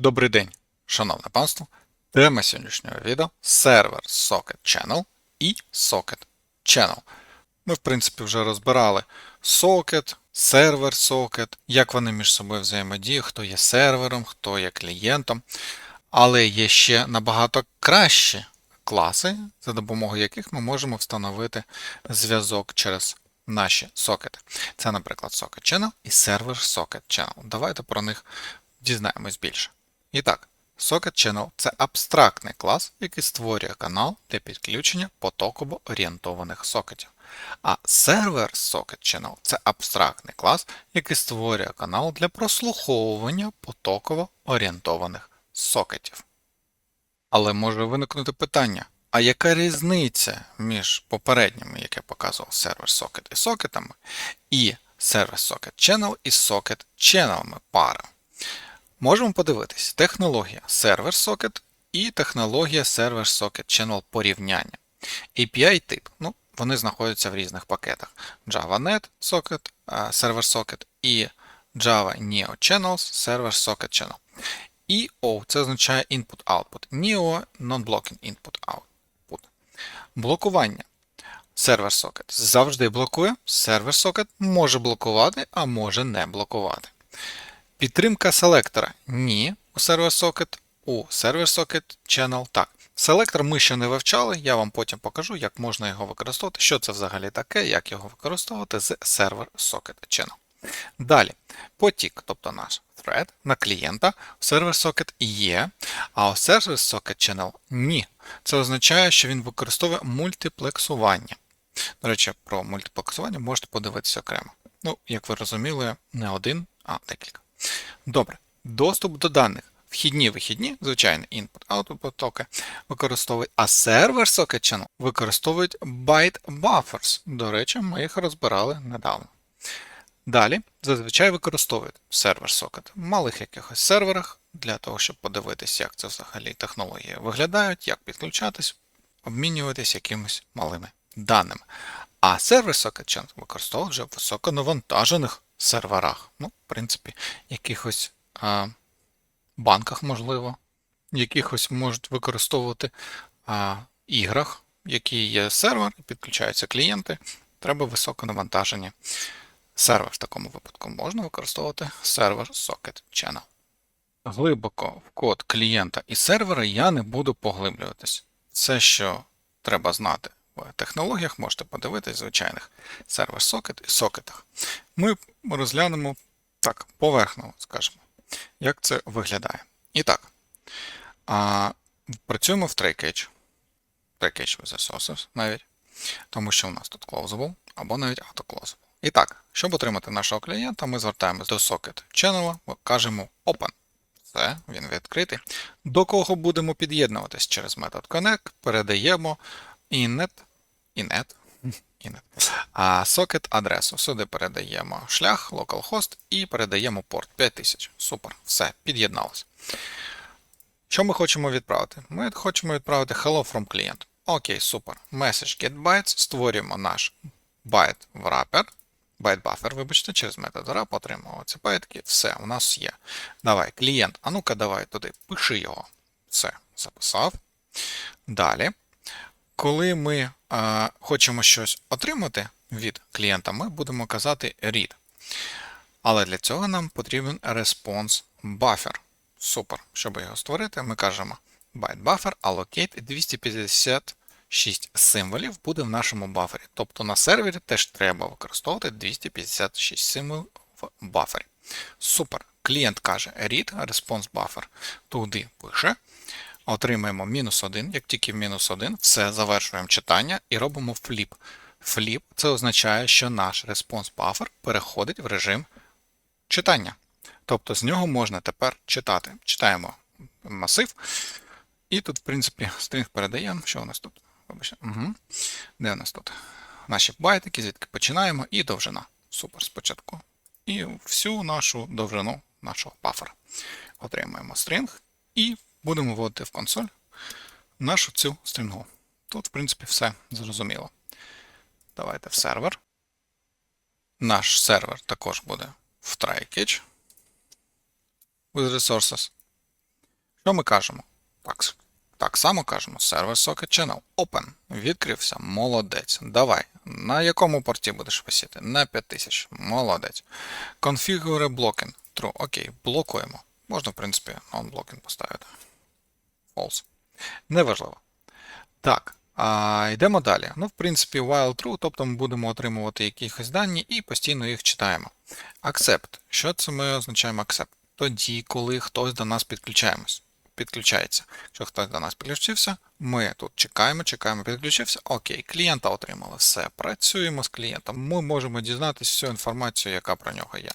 Добрий день, шановне панство. Тема сьогоднішнього відео сервер Socket Channel і Socket Channel. Ми, в принципі, вже розбирали Socket, сервер Socket, як вони між собою взаємодіють, хто є сервером, хто є клієнтом. Але є ще набагато кращі класи, за допомогою яких ми можемо встановити зв'язок через наші сокети. Це, наприклад, Socket Channel і сервер Socket Channel. Давайте про них дізнаємось більше. І так, Socket Channel це абстрактний клас, який створює канал для підключення потоково орієнтованих сокетів. А сервер Socket Channel це абстрактний клас, який створює канал для прослуховування потоково орієнтованих сокетів. Але може виникнути питання: а яка різниця між попередніми, як я показував, сервер Socket і сокетами, і сервер Socket Channel і Socket Channel пари? Можемо подивитись технологія сервер Socket і технологія сервер Socket Channel порівняння. API тип, ну, вони знаходяться в різних пакетах. JavaNet Socket, сервер Socket і Java Neo Channels сервер Socket Channel. EO це означає Input-Output. Neo Non-Blocking Input-Output. Блокування. Сервер Socket завжди блокує. Сервер Socket може блокувати, а може не блокувати. Підтримка селектора. Ні. У сервер Socket. У сервер Socket Channel. Так. Селектор ми ще не вивчали, я вам потім покажу, як можна його використовувати, що це взагалі таке, як його використовувати з сервер Socket Channel. Далі, потік, тобто наш thread на клієнта у сервер Socket є, а у сервер Socket Channel ні. Це означає, що він використовує мультиплексування. До речі, про мультиплексування можете подивитися окремо. Ну, як ви розуміли, не один, а декілька. Добре, доступ до даних. Вхідні вихідні, звичайно, input-output потоки використовують, а сервер Socket Channel використовують byte buffers. До речі, ми їх розбирали недавно. Далі, зазвичай використовують сервер Socket в малих якихось серверах для того, щоб подивитися, як це взагалі технології виглядають, як підключатись, обмінюватись якимись малими даними. А сервер Socket Channel використовують вже високонавантажених серверах. Ну, в принципі, якихось а, банках, можливо, якихось можуть використовувати а, іграх, які є сервер, підключаються клієнти. Треба високонавантажені сервер. В такому випадку можна використовувати сервер Socket Channel. Глибоко в код клієнта і сервера я не буду поглиблюватись. Це, що треба знати в технологіях, можете подивитись звичайних сервер Socket і сокетах. Ми розглянемо так, поверхново, скажімо, як це виглядає. І так, а, працюємо в TryCatch. TryCatch with Resources навіть, тому що у нас тут closable або навіть auto-closable. І так, щоб отримати нашого клієнта, ми звертаємось до Socket Channel, кажемо Open. Все, він відкритий. До кого будемо під'єднуватись через метод Connect, передаємо init, init, init, а socket адресу. Сюди передаємо шлях, localhost і передаємо порт 5000. Супер, все, під'єдналося. Що ми хочемо відправити? Ми хочемо відправити hello from client. Окей, супер. Message getBytes, створюємо наш byte wrapper, byte buffer, вибачте, через метод wrap отримуємо ці байтки. Все, у нас є. Давай, клієнт, а ну-ка, давай туди, пиши його. Все, записав. Далі. Коли ми е, хочемо щось отримати від клієнта, ми будемо казати read. Але для цього нам потрібен response buffer. Супер. Щоб його створити, ми кажемо byte buffer allocate 256 символів буде в нашому бафері. Тобто на сервері теж треба використовувати 256 символів в бафері. Супер. Клієнт каже read response buffer. Туди пише. Отримаємо мінус 1, як тільки мінус 1, все, завершуємо читання і робимо фліп. Фліп це означає, що наш response buffer переходить в режим читання. Тобто з нього можна тепер читати. Читаємо масив. І тут, в принципі, стрінг передаємо. Що у нас тут? Угу. Де у нас тут? Наші байтики, звідки починаємо, і довжина. Супер спочатку. І всю нашу довжину нашого бафера. Отримаємо стрінг і будемо вводити в консоль нашу цю стрінгу. Тут, в принципі, все зрозуміло. Давайте в сервер. Наш сервер також буде в try-catch with resources. Що ми кажемо? Так, так само кажемо Server Socket Channel. Open. Відкрився. Молодець. Давай. На якому порті будеш висіти? На 5000. Молодець. Configure blocking. True. Окей, блокуємо. Можна, в принципі, non-blocking поставити. False. Неважливо. Так, а йдемо далі. Ну, в принципі, while true, тобто ми будемо отримувати якісь дані і постійно їх читаємо. Accept. Що це ми означаємо accept? Тоді, коли хтось до нас. Підключається. Якщо хтось до нас підключився, ми тут чекаємо, чекаємо, підключився. Окей, клієнта отримали. Все, працюємо з клієнтом. Ми можемо дізнатися всю інформацію, яка про нього є.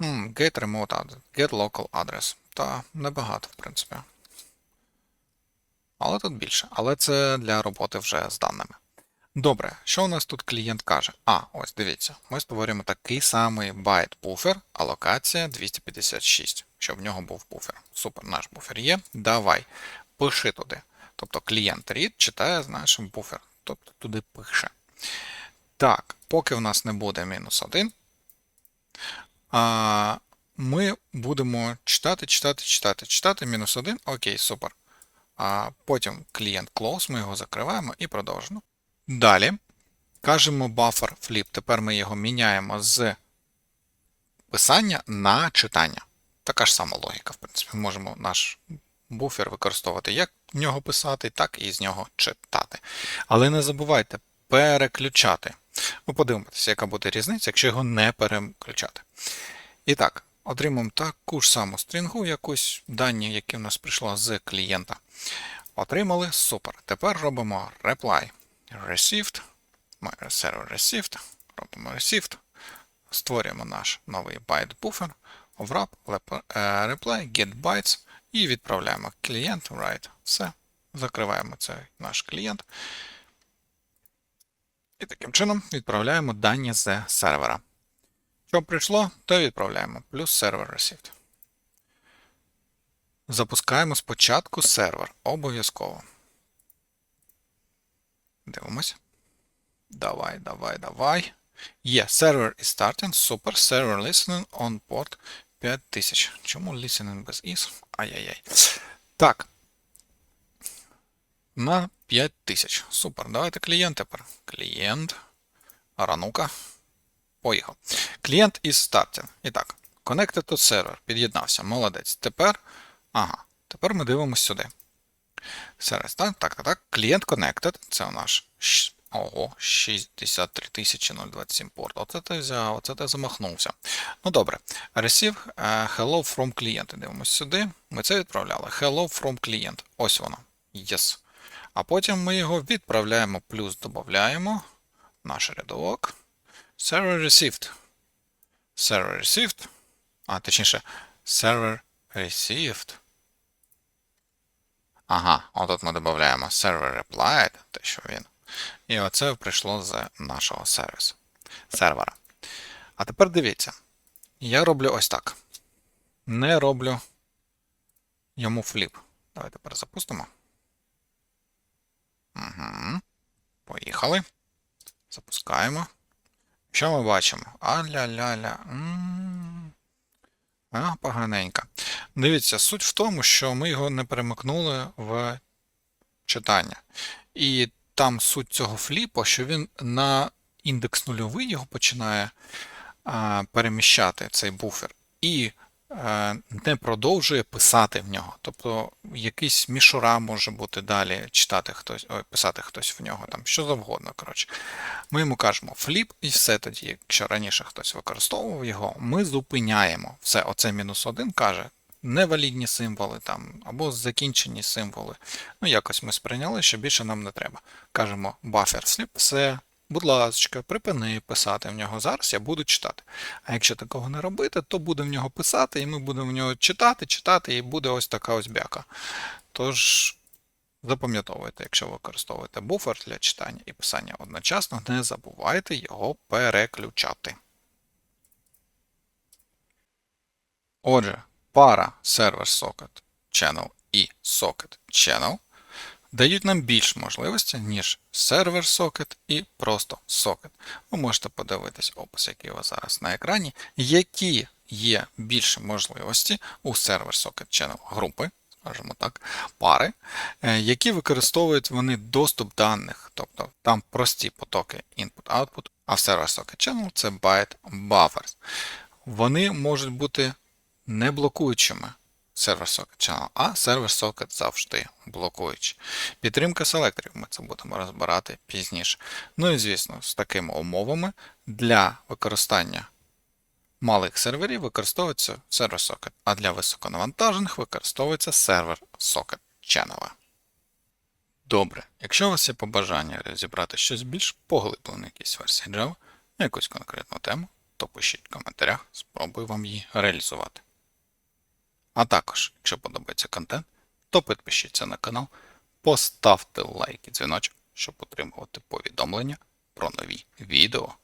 Get remote address, get local address. Та небагато, в принципі. Але тут більше. Але це для роботи вже з даними. Добре, що у нас тут клієнт каже? А, ось дивіться, ми створюємо такий самий байт буфер, а локація 256, щоб в нього був буфер. Супер, наш буфер є. Давай, пиши туди. Тобто клієнт read читає з нашим буфер, тобто туди пише. Так, поки в нас не буде мінус 1, ми будемо читати, читати, читати, читати мінус 1. Окей, супер. А потім клієнт close, ми його закриваємо і продовжуємо. Далі кажемо buffer flip. Тепер ми його міняємо з писання на читання. Така ж сама логіка, в принципі. Ми можемо наш буфер використовувати як в нього писати, так і з нього читати. Але не забувайте переключати. Ви подивитеся, яка буде різниця, якщо його не переключати. І так, отримаємо таку ж саму стрінгу, якусь дані, які в нас прийшло з клієнта. Отримали, супер. Тепер робимо reply received, server received, робимо received, створюємо наш новий byte buffer, wrap, е, reply, get bytes і відправляємо клієнт, write, все. Закриваємо цей наш клієнт. І таким чином відправляємо дані з сервера. Що прийшло, то відправляємо. Плюс server received. Запускаємо спочатку сервер. Обов'язково. Дивимось. Давай, давай, давай. Є, сервер is starting. Супер. Server listening on port 5000. Чому listening без is? Ай-яй-яй. Так. На 5000. Супер. Давайте клієнт тепер. Клієнт. Ранука. Поїхав. Клієнт is starting. І так. Connected to server. Під'єднався. Молодець. Тепер. Ага. Тепер ми дивимося сюди. Сервіс, так, так, так, так. Клієнт Connected. Це у наш. Ого, 63 027 порт. Оце ти взяв, оце ти замахнувся. Ну добре. Receive е, hello from client. Дивимося сюди. Ми це відправляли. Hello from client. Ось воно. Yes. А потім ми його відправляємо, плюс додаємо наш рядок. Server received. Server received. А, точніше, server received. Ага, отут ми додаємо server replied, те, що він. І оце прийшло з нашого сервісу. Сервера. А тепер дивіться. Я роблю ось так. Не роблю йому фліп. Давайте перезапустимо. Угу. Поїхали. Запускаємо. Що ми бачимо? А-ля-ля-ля. А, поганенько. Дивіться, суть в тому, що ми його не перемикнули в читання. І там суть цього фліпу, що він на індекс нульовий його починає а, переміщати цей буфер, і не продовжує писати в нього. Тобто якийсь мішура може бути далі, читати хтось, ой, писати хтось в нього, там що завгодно. коротше. Ми йому кажемо фліп, і все тоді, якщо раніше хтось використовував його, ми зупиняємо. Все, оце мінус один каже. Невалідні символи там, або закінчені символи. Ну, якось ми сприйняли, що більше нам не треба. Кажемо buffer slip, все, будь ласка, припини писати в нього зараз, я буду читати. А якщо такого не робити, то буде в нього писати, і ми будемо в нього читати, читати, і буде ось така ось бяка. Тож, запам'ятовуйте, якщо використовуєте буфер для читання і писання одночасно, не забувайте його переключати. Отже, пара Server Socket Channel і Socket Channel дають нам більш можливості, ніж сервер сокет і просто сокет. Ви можете подивитись опис, який у вас зараз на екрані, які є більше можливості у сервер сокет channel групи, скажімо так, пари, е, які використовують вони доступ даних, тобто там прості потоки input-output, а в сервер socket channel це byte buffers. Вони можуть бути не блокуючими сервер socket channel, а сервер socket завжди блокуючий. Підтримка селекторів ми це будемо розбирати пізніше. Ну і звісно, з такими умовами для використання малих серверів використовується сервер socket, а для високонавантажених використовується сервер socket channel. Добре, якщо у вас є побажання розібрати щось більш поглиблене в якійсь версії Java, якусь конкретну тему, то пишіть в коментарях, спробую вам її реалізувати. А також, якщо подобається контент, то підпишіться на канал, поставте лайк і дзвіночок, щоб отримувати повідомлення про нові відео.